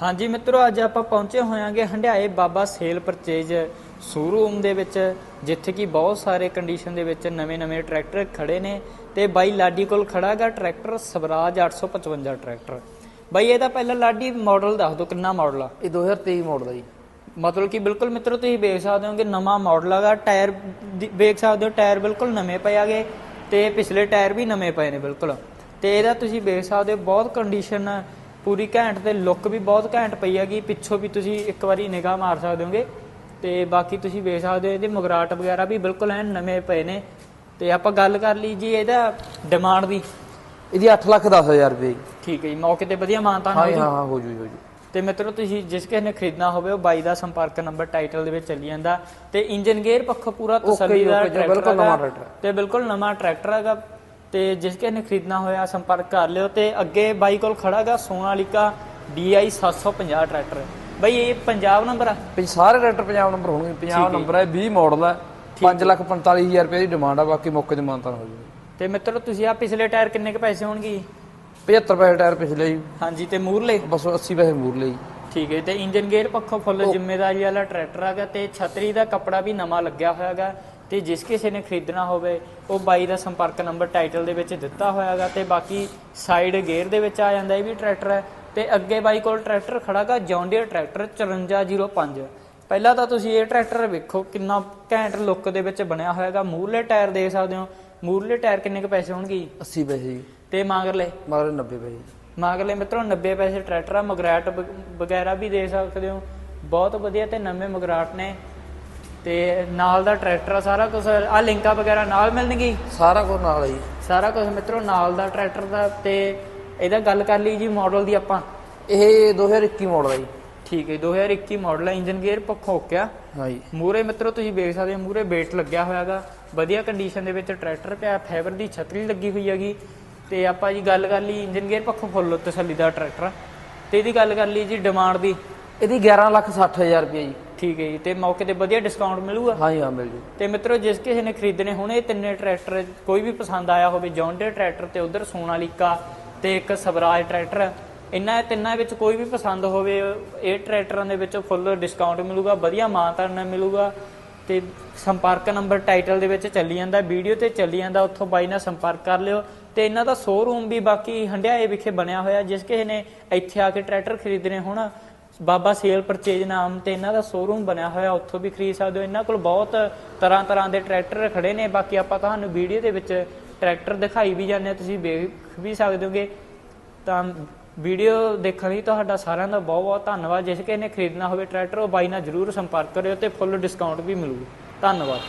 ਹਾਂਜੀ ਮਿੱਤਰੋ ਅੱਜ ਆਪਾਂ ਪਹੁੰਚੇ ਹੋਇਆਂਗੇ Handiaya Baba sale purchase showroom ਦੇ ਵਿੱਚ ਜਿੱਥੇ ਕਿ ਬਹੁਤ ਸਾਰੇ ਕੰਡੀਸ਼ਨ ਦੇ ਵਿੱਚ ਨਵੇਂ-ਨਵੇਂ ਟਰੈਕਟਰ ਖੜੇ ਨੇ ਤੇ ਬਾਈ ਲਾਡੀ ਕੋਲ ਖੜਾਗਾ ਟਰੈਕਟਰ ਸਵਰਾਜ 855 ਟਰੈਕਟਰ ਬਾਈ ਇਹਦਾ ਪਹਿਲਾਂ ਲਾਡੀ ਮਾਡਲ ਦੱਸ ਦਿਓ ਕਿੰਨਾ ਮਾਡਲ ਆ? ਇਹ 2023 ਮਾਡਲ ਦਾ ਜੀ। ਮਤਲਬ ਕਿ ਬਿਲਕੁਲ ਮਿੱਤਰੋ ਤੁਸੀਂ ਵੇਖ ਸਕਦੇ ਹੋ ਕਿ ਨਵਾਂ ਮਾਡਲ ਹੈਗਾ ਟਾਇਰ ਵੇਖ ਸਕਦੇ ਹੋ ਟਾਇਰ ਬਿਲਕੁਲ ਨਵੇਂ ਪਏ ਆਗੇ ਤੇ ਪਿਛਲੇ ਟਾਇਰ ਵੀ ਨਵੇਂ ਪਏ ਨੇ ਬਿਲਕੁਲ। ਤੇ ਇਹਦਾ ਤੁਸੀਂ ਵੇਖ ਸਕਦੇ ਹੋ ਬਹੁਤ ਕੰਡੀਸ਼ਨ ਪੂਰੀ ਘੈਂਟ ਤੇ ਲੁੱਕ ਵੀ ਬਹੁਤ ਘੈਂਟ ਪਈ ਹੈਗੀ। ਪਿੱਛੋਂ ਵੀ ਤੁਸੀਂ ਇੱਕ ਵਾਰੀ ਨਿਗਾਹ ਮਾਰ ਸਕਦੇ ਹੋਗੇ। ਤੇ ਬਾਕੀ ਤੁਸੀਂ ਵੇਖ ਸਕਦੇ ਹੋ ਇਹਦੇ ਮਗਰਾਟ ਵਗੈਰਾ ਵੀ ਬਿਲਕੁਲ ਐਨ ਨਵੇਂ ਪਏ ਨੇ। ਤੇ ਆਪਾਂ ਗੱਲ ਕਰ ਲਈ ਜੀ ਇਹਦਾ ਡਿਮਾਂਡ ਦੀ। ਇਹਦੀ 8 ਲੱਖ 10 ਹਜ਼ਾਰ ਰੁਪਏ ਜੀ। ਠੀਕ ਹੈ ਜੀ ਮੌਕੇ ਤੇ ਵਧੀਆ ਮਾਨਤਾ ਹਾਂ ਜੀ, ਹਾਂ ਹਾਂ ਹੋ ਜੂ ਹੋ ਜੂ। ਤੇ ਮਿੱਤਰੋ ਤੁਸੀਂ ਜਿਸ ਕਿਸੇ ਨੇ ਖਰੀਦਣਾ ਹੋਵੇ ਉਹ ਬਾਈ ਦਾ ਸੰਪਰਕ ਨੰਬਰ ਟਾਈਟਲ ਦੇ ਵਿੱਚ ਚੱਲੀ ਜਾਂਦਾ। ਤੇ ਇੰਜਨ ਗੇਅਰ ਪੱਖੋਂ ਪੂਰਾ ਤਸੱਲੀਦਾਰ ਟਰੈਕਟਰ ਹੈ। ਤੇ ਬਿਲਕੁਲ ਨਵਾਂ ਟਰੈਕਟਰ ਹੈਗਾ। ਤੇ ਜਿਸ ਕਿਸੇ ਨੇ ਖਰੀਦਣਾ ਹੋਇਆ ਸੰਪਰਕ ਕਰ ਲਿਓ ਤੇ ਅੱਗੇ ਬਾਈ ਕੋਲ ਖੜਾਗਾ ਸੋਨਾਲੀਕਾ DI 750 ਟਰੈਕਟਰ। ਬਾਈ ਇਹ ਪੰਜਾਬ ਨੰਬਰ ਆ? ਪਈ ਸਾਰੇ ਟਰੈਕਟਰ ਪੰਜਾਬ ਨੰਬਰ ਹੋਣਗੇ। ਪੰਜਾਬ ਨੰਬਰ ਹੈ 20 ਮਾਡਲ ਹੈ 5 ਲੱਖ 45 ਹਜ਼ਾਰ ਰੁਪਏ ਦੀ ਡਿਮਾਂਡ ਆ ਬਾਕੀ ਮੌਕੇ ਤੇ ਹੋ ਜੂ ਤੇ ਮਿੱਤਰੋ ਤੁਸੀਂ ਆ ਪਿਛਲੇ ਟਾਇਰ ਕਿੰਨੇ ਕ ਪੈਸੇ ਹੋਣਗੇ? 75 ਪੈਸੇ ਟਾਇਰ ਪਿਛਲੇ ਜੀ। ਹਾਂਜੀ ਤੇ ਮੂਰਲੇ? ਬਸ 80 ਪੈਸੇ ਮੂਰ ਲਈ ਠੀਕ ਹੈ ਤੇ ਇੰਜਨ ਗੇਅਰ ਪੱਖੋਂ ਫੁੱਲ ਜ਼ਿੰਮੇਵਾਰੀ ਵਾਲਾ ਟਰੈਕਟਰ ਹੈਗਾ ਤੇ ਛਤਰੀ ਦਾ ਕੱਪੜਾ ਵੀ ਨਵਾਂ ਲੱਗਿਆ ਹੋਇਆ ਹੈਗਾ ਤੇ ਜਿਸ ਕਿਸੇ ਨੇ ਖਰੀਦਣਾ ਹੋਵੇ ਉਹ ਬਾਈ ਦਾ ਸੰਪਰਕ ਨੰਬਰ ਟਾਈਟਲ ਦੇ ਵਿੱਚ ਦਿੱਤਾ ਹੋਇਆ ਹੈਗਾ ਤੇ ਬਾਕੀ ਸਾਈਡ ਗੇਅਰ ਦੇ ਵਿੱਚ ਆ ਜਾਂਦਾ ਇਹ ਵੀ ਟਰੈਕਟਰ ਹੈ। ਤੇ ਅੱਗੇ ਬਾਈ ਕੋਲ ਟਰੈਕਟਰ ਖੜਾਗਾ ਜੌਂਡੀਅਰ ਟਰੈਕਟਰ 5405 ਪਹਿਲਾਂ ਤਾਂ ਤੁਸੀਂ ਇਹ ਟਰੈਕਟਰ ਵੇਖੋ ਕਿੰਨਾ ਘੈਂਟ ਲੁੱਕ ਦੇ ਵਿੱਚ ਬਣਿਆ ਹੋਇਆ ਹੈਗਾ ਮੂਰਲੇ ਟਾਇਰ ਦੇਖ ਸਕਦੇ ਹੋ। ਮੂਰਲੇ ਟਾਇਰ ਕਿੰਨੇ ਕ ਪੈਸੇ ਹੋਣਗੇ ਜੀ? 80 ਪੈਸੇ ਜੀ। ਤੇ ਮਗਰਲੇ? ਮਗਰ 90 ਪੈਸੇ ਜੀ। ਮਾਗਲੇ ਮਿੱਤਰੋ 90 ਪੈਸੇ ਟਰੈਕਟਰ ਆ। ਮਗਰਾਟ ਵਗੈਰਾ ਵੀ ਦੇ ਸਕਦੇ ਹੋ। ਬਹੁਤ ਵਧੀਆ ਤੇ ਨਵੇਂ ਮਗਰਾਟ ਨੇ। ਤੇ ਨਾਲ ਦਾ ਟਰੈਕਟਰ ਆ ਸਾਰਾ ਕੁਝ ਆ ਲਿੰਕਾਂ ਵਗੈਰਾ ਨਾਲ ਮਿਲਣਗੀ? ਸਾਰਾ ਕੁਝ ਨਾਲ ਹੈ ਜੀ। ਸਾਰਾ ਕੁਝ ਮਿੱਤਰੋ ਨਾਲ ਦਾ ਟਰੈਕਟਰ ਦਾ ਤੇ ਇਹਦਾ ਗੱਲ ਕਰ ਲਈ ਜੀ ਮਾਡਲ ਦੀ ਆਪਾਂ। ਇਹ 2021 ਮਾਡਲ ਹੈ ਜੀ। ਠੀਕ ਹੈ 2021 ਮਾਡਲ ਹੈ ਇੰਜਨ ਗੇਅਰ ਪੱਖੋਂ ਓਕਿਆ ਹਾਂ ਜੀ ਮੂਰੇ ਮਿੱਤਰੋ ਤੁਸੀਂ ਵੇਖ ਸਕਦੇ ਹੋ ਮੂਰੇ ਵੇਟ ਲੱਗਿਆ ਹੋਇਆਗਾ ਵਧੀਆ ਕੰਡੀਸ਼ਨ ਦੇ ਵਿੱਚ ਟਰੈਕਟਰ ਪਿਆ ਫਾਈਬਰ ਦੀ ਛਤਰੀ ਲੱਗੀ ਹੋਈ ਹੈਗੀ। ਤੇ ਆਪਾਂ ਜੀ ਗੱਲ ਕਰ ਲਈ ਇੰਜਨ ਗੇਅਰ ਪੱਖੋਂ ਫੁੱਲ ਤਸੱਲੀਦਾਰ ਟਰੈਕਟਰ। ਆ। ਤੇ ਇਹਦੀ ਗੱਲ ਕਰ ਲਈ ਜੀ ਡਿਮਾਂਡ ਦੀ। ਇਹਦੀ 11 ਲੱਖ 60 ਹਜ਼ਾਰ ਰੁਪਏ ਜੀ। ਠੀਕ ਹੈ ਜੀ ਤੇ ਮੌਕੇ ਤੇ ਵਧੀਆ ਡਿਸਕਾਊਂਟ ਮਿਲੂਗਾ। ਹਾਂ ਜੀ ਹਾਂ ਮਿਲ ਜੂ। ਤੇ ਮਿੱਤਰੋ ਜਿਸ ਕਿਸੇ ਨੇ ਖਰੀਦਣੇ ਹੋਣ ਇਹ ਤਿੰਨੇ ਟਰੈਕਟਰ ਕੋਈ ਵੀ ਪਸੰਦ ਆਇਆ ਹੋਵੇ ਜੌਂਡੇ ਟਰੈਕਟਰ ਤੇ ਉਧਰ ਸੋਨਾਲੀਕਾ ਤੇ ਇੱਕ ਸਵਰਾਜ ਟਰੈਕਟਰ ਇਹਨਾਂ ਤਿੰਨਾਂ ਵਿੱਚ ਕੋਈ ਵੀ ਪਸੰਦ ਹੋਵੇ ਇਹ ਟਰੈਕਟਰਾਂ ਦੇ ਵਿੱਚ ਫੁੱਲ ਡਿਸਕਾਊਂਟ ਮਿਲੂਗਾ ਵਧੀਆ ਮਾਨਤਾਨ ਮਿਲੂਗਾ ਤੇ ਸੰਪਰਕ ਨੰਬਰ ਟਾਈਟਲ ਦੇ ਵਿੱਚ ਚੱਲੀ ਜਾਂਦਾ ਵੀਡੀਓ ਤੇ ਚੱਲੀ ਜਾਂਦਾ ਉੱਥੋਂ ਬਾਈ ਨਾਲ ਸੰਪਰਕ ਕਰ ਲਿਓ। ਤੇ ਇਹਨਾਂ ਦਾ ਸ਼ੋਰੂਮ ਵੀ ਬਾਕੀ ਹੰਡਿਆਏ ਵਿਖੇ ਬਣਿਆ ਹੋਇਆ ਜਿਸ ਕਿਸੇ ਨੇ ਇੱਥੇ ਆ ਕੇ ਟਰੈਕਟਰ ਖਰੀਦਣੇ ਹੋਣ ਬਾਬਾ ਸੇਲ ਪਰਚੇਜ ਨਾਮ ਤੇ ਇਹਨਾਂ ਦਾ ਸ਼ੋਰੂਮ ਬਣਿਆ ਹੋਇਆ, ਉੱਥੋਂ ਵੀ ਖਰੀਦ ਸਕਦੇ ਹੋ। ਇਹਨਾਂ ਕੋਲ ਬਹੁਤ ਤਰ੍ਹਾਂ ਤਰ੍ਹਾਂ ਦੇ ਟਰੈਕਟਰ ਖੜੇ ਨੇ। ਬਾਕੀ ਆਪਾਂ ਤੁਹਾਨੂੰ ਵੀਡੀਓ ਦੇ ਵਿੱਚ ਟਰੈਕਟਰ ਦਿਖਾਈ ਵੀ ਜਾਂਦੇ ਹਾਂ ਤੁਸੀਂ ਵੇਖ ਵੀ ਸਕਦੇ ਹੋਗੇ। ਤਾਂ ਵੀਡੀਓ ਦੇਖਣ ਲਈ ਤੁਹਾਡਾ ਸਾਰਿਆਂ ਦਾ ਬਹੁਤ ਬਹੁਤ ਧੰਨਵਾਦ। ਜਿਸ ਕਿਸੇ ਨੇ ਖਰੀਦਣਾ ਹੋਵੇ ਟਰੈਕਟਰ ਉਹ ਬਾਈ ਨਾਲ ਜਰੂਰ ਸੰਪਰਕ ਕਰਿਓ ਤੇ ਫੁੱਲ ਡਿਸਕਾਊਂਟ ਵੀ ਮਿਲੂਗਾ। ਧੰਨਵਾਦ।